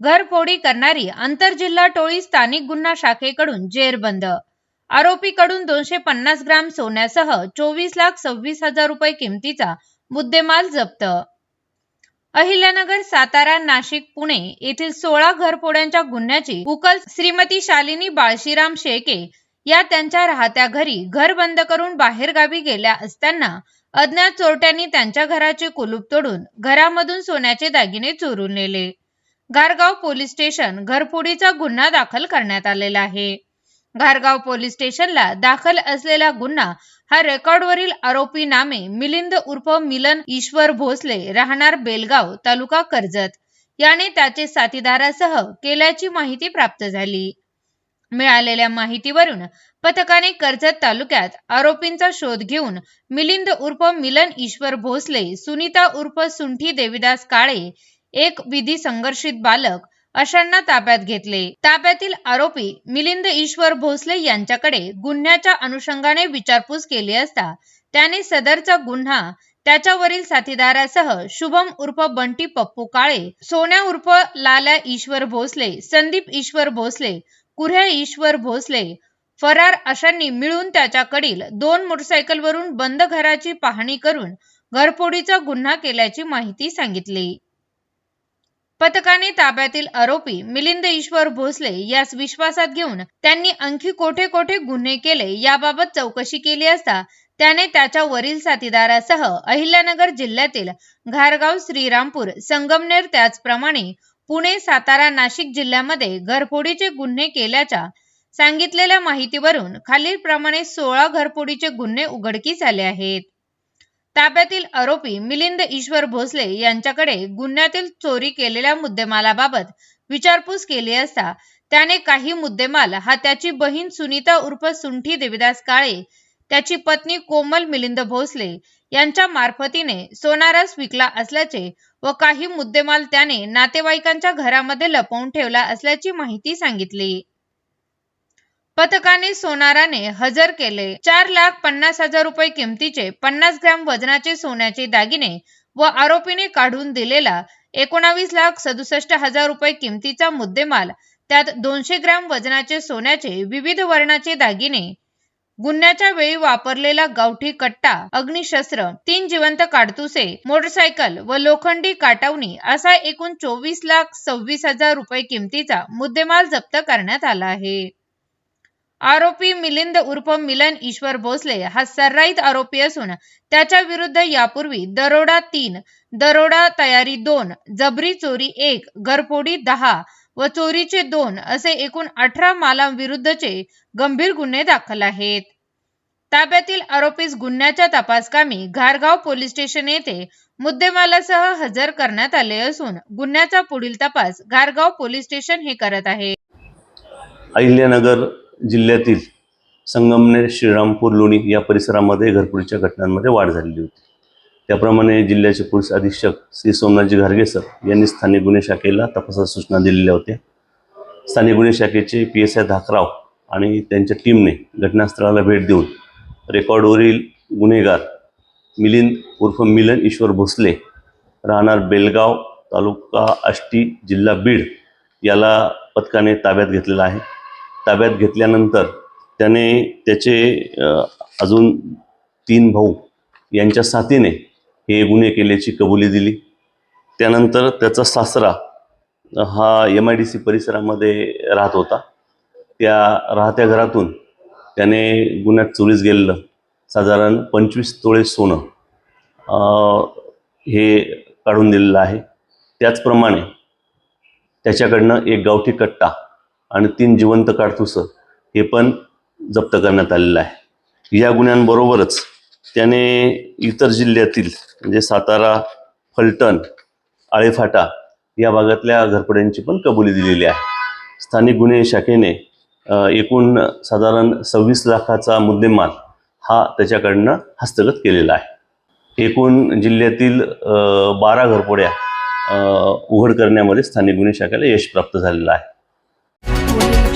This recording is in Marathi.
घरफोडी करणारी आंतरजिल्हा टोळी स्थानिक गुन्हा शाखेकडून जेरबंद. आरोपीकडून दोनशे पन्नास ग्राम सोन्यासह चोवीस लाख सव्वीस हजार रुपये किमतीचा मुद्देमाल जप्त. अहिल्यानगर सातारा नाशिक पुणे येथील सोळा घरफोड्यांच्या गुन्ह्याची उकल श्रीमती शालिनी बाळशीराम शेके या त्यांच्या राहत्या घरी घर बंद करून बाहेरगावी गेल्या असताना अज्ञात चोरट्यांनी त्यांच्या घराचे कुलूप तोडून घरामधून सोन्याचे दागिने चोरून नेले. घारगाव पोलीस स्टेशन घरफोडीचा गुन्हा दाखल करण्यात आलेला आहे. घारगाव पोलीस स्टेशनला दाखल असलेला गुन्हा हा रेकॉर्डवरील आरोपी नामे मिलिंद उर्फ मिलन ईश्वर भोसले राहणार बेलगाव तालुका कर्जत. याने त्याचे साथीदारासह केल्याची माहिती प्राप्त झाली. मिळालेल्या माहितीवरून पथकाने कर्जत तालुक्यात आरोपींचा शोध घेऊन मिलिंद उर्फ मिलन ईश्वर भोसले सुनीता उर्फ सुंठी देविदास काळे एक विधी संघर्षित बालक अशांना ताब्यात घेतले. ताब्यातील आरोपी मिलिंद ईश्वर भोसले यांच्याकडे गुन्ह्याच्या अनुषंगाने विचारपूस केली असता त्याने सदरचा गुन्हा त्याच्यावरील साथीदारासह शुभम उर्फ बंटी पप्पू काळे सोन्या उर्फ लाला ईश्वर भोसले संदीप ईश्वर भोसले कुऱ्या ईश्वर भोसले फरार अशांनी मिळून त्याच्याकडील दोन मोटरसायकलवरून बंद घराची पाहणी करून घरफोडीचा गुन्हा केल्याची माहिती सांगितली. पथकाने ताब्यातील आरोपी मिलिंद ईश्वर भोसले यास विश्वासात घेऊन त्यांनी आणखी कोठे कोठे गुन्हे केले याबाबत चौकशी केली असता त्याने त्याच्या वरील साथीदारासह अहिल्यानगर जिल्ह्यातील घारगाव श्रीरामपूर संगमनेर त्याचप्रमाणे पुणे सातारा नाशिक जिल्ह्यामध्ये घरफोडीचे गुन्हे केल्याच्या सांगितलेल्या माहितीवरून खालीलप्रमाणे सोळा घरफोडीचे गुन्हे उघडकीस आले आहेत. ताब्यातील आरोपी मिलिंद ईश्वर भोसले यांच्याकडे गुन्ह्यातील चोरी केलेल्या मुद्देमालाबाबत विचारपूस केली असता त्याने काही मुद्देमाल हा त्याची बहीण सुनीता उर्फ सुंठी देविदास काळे त्याची पत्नी कोमल मिलिंद भोसले यांच्या मार्फतीने सोनारस विकला असल्याचे व काही मुद्देमाल त्याने नातेवाईकांच्या घरामध्ये लपवून ठेवला असल्याची माहिती सांगितली. पथकाने सोनाराने हजर केले. चार लाख पन्नास हजार रुपये किमतीचे पन्नास ग्रॅम वजनाचे सोन्याचे दागिने व आरोपीने काढून दिलेला एकोणावीस लाख सदुसष्ट हजार रुपये किमतीचा मुद्देमाल त्यात दोनशे ग्रॅम वजनाचे सोन्याचे विविध वर्णाचे दागिने गुन्ह्याच्या वेळी वापरलेला गावठी कट्टा अग्निशस्त्र तीन जिवंत काडतुसे मोटरसायकल व लोखंडी काटवणी असा एकूण चोवीस लाख सव्वीस हजार रुपये किमतीचा मुद्देमाल जप्त करण्यात आला आहे. आरोपी मिलिंद उर्फ मिलन ईश्वर भोसले हा सर्राईत आरोपी असून त्याच्या विरुद्ध यापूर्वी दरोडा तीन दरोडा तयारी दोन जबरी चोरी एक घरपोडी दहा व चोरीचे दोन असे एकूण अठरा मालांविरुद्धचे गंभीर गुन्हे दाखल आहेत. ताब्यातील आरोपीस गुन्ह्याच्या तपासकामी घारगाव पोलीस स्टेशन येथे मुद्देमालासह हजर करण्यात आले असून गुन्ह्याचा पुढील तपास घारगाव पोलीस स्टेशन हे करत आहे. अहिल्यानगर जिल्ह्यातील संगमनेर श्रीरामपूर लोणी या परिसरामध्ये घरपुरीच्या घटनांमध्ये वाढ झालेली होती. त्याप्रमाणे जिल्ह्याचे पोलीस अधीक्षक श्री सोमनाथजी घारगे सर यांनी स्थानिक गुन्हे शाखेला तपासाच्या सूचना दिलेल्या होत्या. स्थानिक गुन्हे शाखेचे पी एस आय धाकराव आणि त्यांच्या टीमने घटनास्थळाला भेट देऊन रेकॉर्डवरील गुन्हेगार मिलिंद उर्फ मिलन ईश्वर भोसले राहणार बेलगाव तालुका आष्टी जिल्हा बीड याला पथकाने ताब्यात घेतलेला आहे. ताब्यात घेतल्यानंतर त्याने त्याचे अजून तीन भाऊ यांच्या साथीने हे गुन्हे केल्याची कबुली दिली. त्यानंतर त्याचा सासरा हा एम आय डी सी परिसरामध्ये राहत होता. त्या राहत्या घरातून त्याने गुन्ह्यात चोरीस गेलेलं साधारण पंचवीस तोळे सोनं हे काढून दिलेलं आहे. त्याचप्रमाणे त्याच्याकडनं एक गावठी कट्टा आणि तीन जिवंत काडतुसं हे पण जप्त करण्यात आलेलं आहे. या गुन्ह्यांबरोबरच त्याने इतर जिल्ह्यातील म्हणजे सातारा फलटण आळेफाटा या भागातल्या घरपड्यांची पण कबुली दिलेली आहे. स्थानिक गुन्हे शाखेने एकूण साधारण सव्वीस लाखाचा मुद्देमाल हा त्याच्याकडनं हस्तगत केलेला आहे. एकूण जिल्ह्यातील बारा घरपोड्या उघड करण्यामध्ये स्थानिक गुन्हे शाखेला यश प्राप्त झालेलं आहे. away.